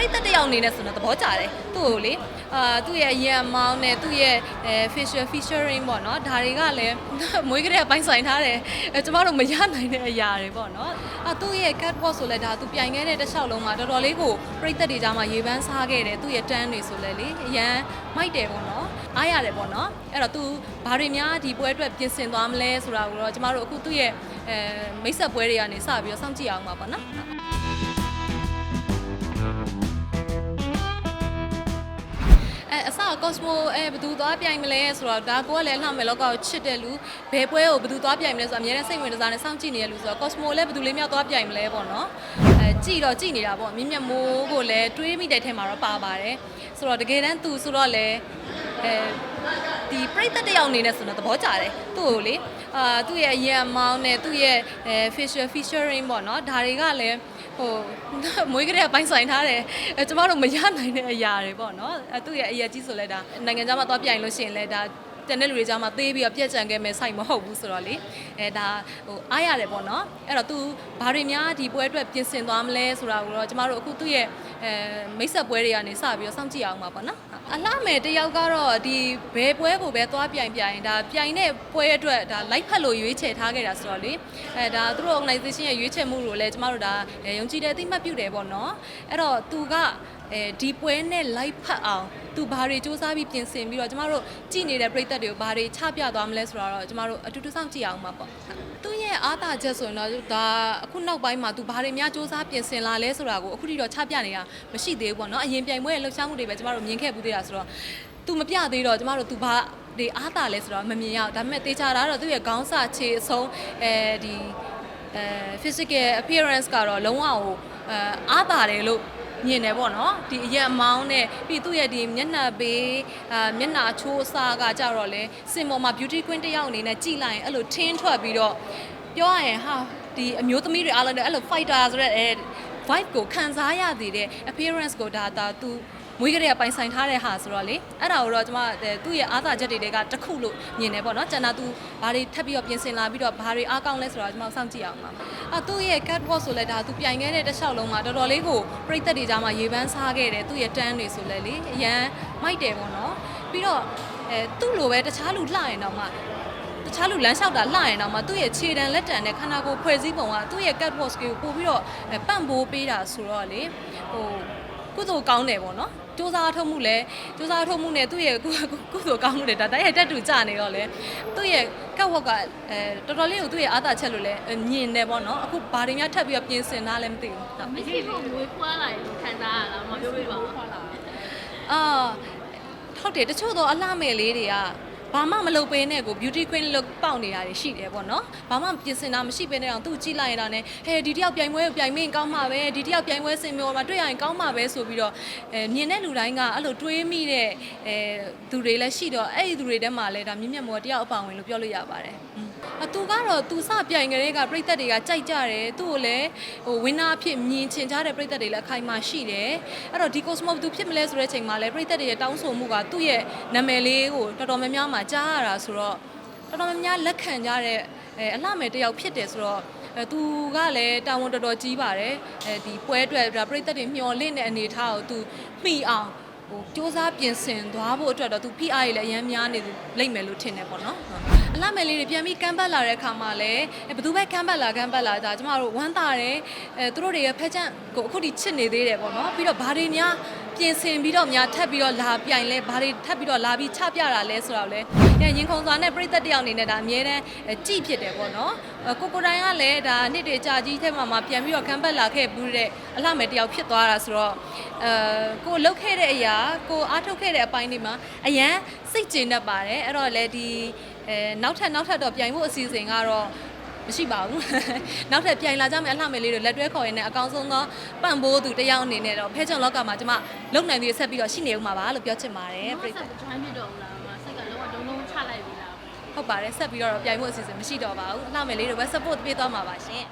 ရိသတ်တစ်ယောက်အနေနဲ့ဆိုတော့သဘောကျတယ်သူ့ကိုလေအာသူ့ရဲ့ရန်မောင်းနဲ့သူ့ရဲ့အဲ facial featuring ပေါ့နော်ဒါတွေကလည်းမွေးကလေးပိုင်းဆိုင်ထားတယ်အဲကျမတို့မရနိုင်တဲ့အရာတွေပေါ့နော်အာသူ့ရဲ့ catwalk ဆိုလဲဒါသူပြိုင်ခဲ့တဲ့တစ်လျှောက်လုံးမှာတော်တော်လေးကိုပရိသတ်တွေကြားမှာရေပန်းစားခဲ့တယ်သူ့ရဲ့တန်းတွေဆိုလဲလေအရန်မိုက်တယ်ပေါ့နော်အားရတယ်ပေါ့နော်အဲ့တော့သူဘာတွေများဒီပွဲအတွက်ပြင်ဆင်သွားမလဲဆိုတာကိုတော့ကျမတို့အခုသူ့ရဲ့အဲမိတ်ဆက်ပွဲတွေကနေစပြီးတော့စောင့်ကြည့်အောင်ပါပေါ့နော် အဲအစ Cosmo အဲဘယ်သူသွားပြိုင်မလဲဆိုတော့ဒါကိုကလည်းလှမယ်လောကကိုချစ်တယ်လူဘယ်ပွဲကိုဘယ်သူသွားပြိုင်မလဲဆိုတော့အများနဲ့စိတ်ဝင်စားနေစောင့်ကြည့်နေရလူဆိုတော့ Cosmo လည်းဘယ်သူလေးမြောက်သွားပြိုင်မလဲပေါ့နော်အဲကြည့်တော့ကြည့်နေတာပေါ့မြင့်မြတ်မိုးကိုလည်းတွေးမိတဲ့ထဲမှာတော့ပါပါတယ်ဆိုတော့တကယ်တမ်းသူဆိုတော့လည်းအဲဒီပြိသက်တစ်ယောက်အနေနဲ့ဆိုတော့သဘောကျတယ်သူ့ကိုလေအာသူ့ရဲ့ရန်မောင်းနဲ့သူ့ရဲ့အဲ facial featuring ပေါ့နော်ဒါတွေကလည်း ဟိုမွေးကလေးပိုင်းဆိုင်ထားတယ်အဲကျမတို့မရနိုင်တဲ့အရာတွေပေါ့နော်အဲသူ့ရဲ့အရာကြီးဆိုလဲဒါနိုင်ငံခြားမှာသွားပြိုင်လို့ရှိရင်လဲဒါ တန်တဲ့လူတွေကြားမှာသေးပြီးတော့ပြက်ကြံခဲ့မယ်ဆိုင်မဟုတ်ဘူးဆိုတော့လေအဲဒါဟိုအားရတယ်ပေါ့နော်အဲ့တော့ तू ဘာတွေများဒီပွဲအတွက်ပြင်ဆင်သွားမလဲဆိုတာကိုတော့ကျမတို့အခုသူ့ရဲ့အဲမိတ်ဆက်ပွဲတွေကနေစပြီးတော့စောင့်ကြည့်အောင်ပါပေါ့နော်အလှမယ်တယောက်ကတော့ဒီဘယ်ပွဲကိုပဲသွားပြိုင်ပြိုင်ဒါပြိုင်တဲ့ပွဲအတွက်ဒါ live ဖတ်လို့ရွေးချယ်ထားခဲ့တာဆိုတော့လေအဲဒါသူတို့ organization ရဲ့ရွေးချယ်မှုကိုလည်းကျမတို့ဒါအဲယုံကြည်တဲ့အသိမှတ်ပြုတယ်ပေါ့နော်အဲ့တော့ तू က အဲဒီပွဲနဲ့ live ဖတ်အောင်သူဘာတွေစူးစမ်းပြီးပြင်ဆင်ပြီးတော့ကျမတို့ကြည်နေတဲ့ပြည်သက်တွေကိုဘာတွေချပြသွားမလဲဆိုတော့ကျမတို့အတူတူစောင့်ကြည့်အောင်ပါပေါ့သူရဲ့အားသာချက်ဆိုရင်တော့ဒါအခုနောက်ပိုင်းမှာသူဘာတွေများစူးစမ်းပြင်ဆင်လာလဲဆိုတာကိုအခုထိတော့ချပြနေတာမရှိသေးဘူးပေါ့နော်အရင်ပြိုင်ပွဲရဲ့လှုပ်ရှားမှုတွေပဲကျမတို့မြင်ခဲ့ဘူးသေးတာဆိုတော့သူမပြသေးတော့ကျမတို့သူဘာဒီအားသာလဲဆိုတော့မမြင်ရဘူးဒါပေမဲ့တေချာတာတော့သူ့ရဲ့ခေါင်းစာခြေအဆုံးအဲဒီအဲ physical appearance ကတော့လုံးဝဟိုအဲအားသာတယ်လို့ မြင်တယ်ပေါ့နော်ဒီအရက်အမောင်းနဲ့ပြီးသူ့ရဲ့ဒီမျက်နှာဘေးအာမျက်နှာချိုးအစားကကြတော့လေစင်ပေါ်မှာ beauty queen တစ်ယောက်အနေနဲ့ကြည်လိုက်ရင်အဲ့လိုထင်းထွက်ပြီးတော့ပြောရရင်ဟာဒီအမျိုးသမီးတွေအားလုံးနဲ့အဲ့လို fighter ဆိုတဲ့အဲ vibe ကိုခံစားရသေးတဲ့ appearance ကိုဒါဒါသူ မွေးကလေးကပိုင်ဆိုင်ထားတဲ့ဟာဆိုတော့လေအဲ့ဒါကိုတော့ကျွန်မသူ့ရဲ့အားသာချက်တွေကတစ်ခုလို့မြင်တယ်ပေါ့နော်ကျန်တာသူဘာတွေထပ်ပြီးတော့ပြင်ဆင်လာပြီးတော့ဘာတွေအားကောင်းလဲဆိုတော့ကျွန်မစောင့်ကြည့်အောင်ပါအာသူ့ရဲ့ catwalk ဆိုလဲဒါသူပြိုင်ခဲ့တဲ့တစ်လျှောက်လုံးမှာတော်တော်လေးကိုပြိသက်တွေကြားမှာရေပန်းစားခဲ့တယ်သူ့ရဲ့တန်းတွေဆိုလဲလေအရန်မိုက်တယ်ပေါ့နော်ပြီးတော့အဲသူ့လိုပဲတခြားလူလှရင်တော့မှတခြားလူလမ်းလျှောက်တာလှရင်တော့မှသူ့ရဲ့ခြေတံလက်တံနဲ့ခန္ဓာကိုယ်ဖွဲ့စည်းပုံကသူ့ရဲ့ catwalk skill ကိုပို့ပြီးတော့အဲပန့်ပိုးပေးတာဆိုတော့လေဟိုကုသိုလ်ကောင်းတယ်ပေါ့နော် စူးစမ်းထုတ်မှုလဲစူးစမ်းထုတ်မှုနဲ့သူ့ရဲ့ကုကုသိုလ်ကောင်းမှုတွေဒါတိုက်ရိုက်တက်တူကြနေတော့လေသူ့ရဲ့ catwalk ကအဲတော်တော်လေးကိုသူ့ရဲ့အားသာချက်လို့လဲမြင်တယ်ပေါ့နော်အခုဘာတွေများထပ်ပြီးတော့ပြင်ဆင်တာလဲမသိဘူးဟုတ်မရှိဖို့ငွေခွာလာရင်ခံစားရလားမပြောပြပါဘူးခွာလာအာဟုတ်တယ်တချို့တော့အလှမယ်လေးတွေက ဘာမှမလုပ်ပေးနဲ့ကို beauty queen လို့ပေါက်နေတာတွေရှိတယ်ပေါ့နော်ဘာမှပြင်ဆင်တာမရှိပေးနဲ့အောင်သူကြည့်လိုက်ရတာနဲ့ဟဲဒီတယောက်ပြိုင်ပွဲကိုပြိုင်မင်းကောင်းမှာပဲဒီတယောက်ပြိုင်ပွဲစင်မျိုးမှာတွေ့ရရင်ကောင်းမှာပဲဆိုပြီးတော့အဲမြင်တဲ့လူတိုင်းကအဲ့လိုတွေးမိတဲ့အဲသူတွေလည်းရှိတော့အဲ့ဒီသူတွေထဲမှာလည်းဒါမြင့်မြတ်မောတယောက်အပောင်ဝင်လို့ပြောလို့ရပါတယ်อืมအ သူကတော့သူစပြိုင်ကလေးကပြိသက်တွေကကြိုက်ကြတယ်သူ့ကိုလည်းဟိုဝင်းနာအဖြစ်မြင်ချင်ကြတဲ့ပြိသက်တွေလည်းအခိုင်အမာရှိတယ်အဲ့တော့ဒီ cosmo ဘယ်သူဖြစ်မလဲဆိုတဲ့အချိန်မှာလည်းပြိသက်တွေရဲ့တောင်းဆိုမှုကသူ့ရဲ့နာမည်လေးကိုတော်တော်များများမှာကြားရတာဆိုတော့တော်တော်များများလက်ခံကြတဲ့အဲအလှမယ်တစ်ယောက်ဖြစ်တယ်ဆိုတော့အဲသူကလည်းတာဝန်တော်တော်ကြီးပါတယ်အဲဒီပွဲအတွက်ဒါပြိသက်တွေမျှော်လင့်တဲ့အနေအထားကိုသူမှီအောင်ဟိုစ조사ပြင်ဆင်သွားဖို့အတွက်တော့သူ PR ကြီးလည်းအများများနေသူလိမ့်မယ်လို့ထင်တယ်ပေါ့နော်ဟုတ် အလှမယ်လေးတွေပြန်ပြီးကမ်းပတ်လာတဲ့အခါမှာလည်းအဲဘယ်သူပဲကမ်းပတ်လာကမ်းပတ်လာဒါကျမတို့ဝမ်းသာတယ်အဲသူတို့တွေရဲ့ဖက်ချန့်ကိုအခုထိချစ်နေသေးတယ်ပေါ့နော်ပြီးတော့ဘာတွေများပြင်ဆင်ပြီးတော့များထပ်ပြီးတော့လာပြိုင်လဲဘာတွေထပ်ပြီးတော့လာပြီးချပြတာလဲဆိုတော့လေအဲရင်ခုန်စွာနဲ့ပြိသက်တယောက်အနေနဲ့ဒါအမြဲတမ်းအဲကြည်ဖြစ်တယ်ပေါ့နော်အဲကိုကိုတိုင်းကလည်းဒါနှစ်တွေကြာကြီးထဲမှာမှပြန်ပြီးတော့ကမ်းပတ်လာခဲ့ဘူးတဲ့အလှမယ်တယောက်ဖြစ်သွားတာဆိုတော့အဲကိုလှုပ်ခဲ့တဲ့အရာကိုအားထုတ်ခဲ့တဲ့အပိုင်းတွေမှာအရန်စိတ်ကျေနပ်ပါတယ်အဲ့တော့လေဒီ အဲနောက်ထပ်နောက်ထပ်တော့ပြိုင်ဖို့အစီအစဉ်ကတော့မရှိပါဘူးနောက်ထပ်ပြိုင်လာကြမယ်အလှမယ်လေးတွေလက်တွဲခေါ်ရင်းနဲ့အကောင်းဆုံးသောပံ့ပိုးသူတစ်ယောက်အနေနဲ့တော့ဖဲချုံလောကမှာကျမလုံနိုင်ပြီးဆက်ပြီးတော့ရှိနေဦးမှာပါလို့ပြောချင်ပါတယ်ပြိတ္တဆက်ကျွမ်းပြတော့ဘူးလားမစိတ်ကလုံးဝဒုံဒုံချလိုက်ပြီလားဟုတ်ပါတယ်ဆက်ပြီးတော့ပြိုင်ဖို့အစီအစဉ်မရှိတော့ပါဘူးအလှမယ်လေးတွေပဲ support ပေးသွားမှာပါရှင်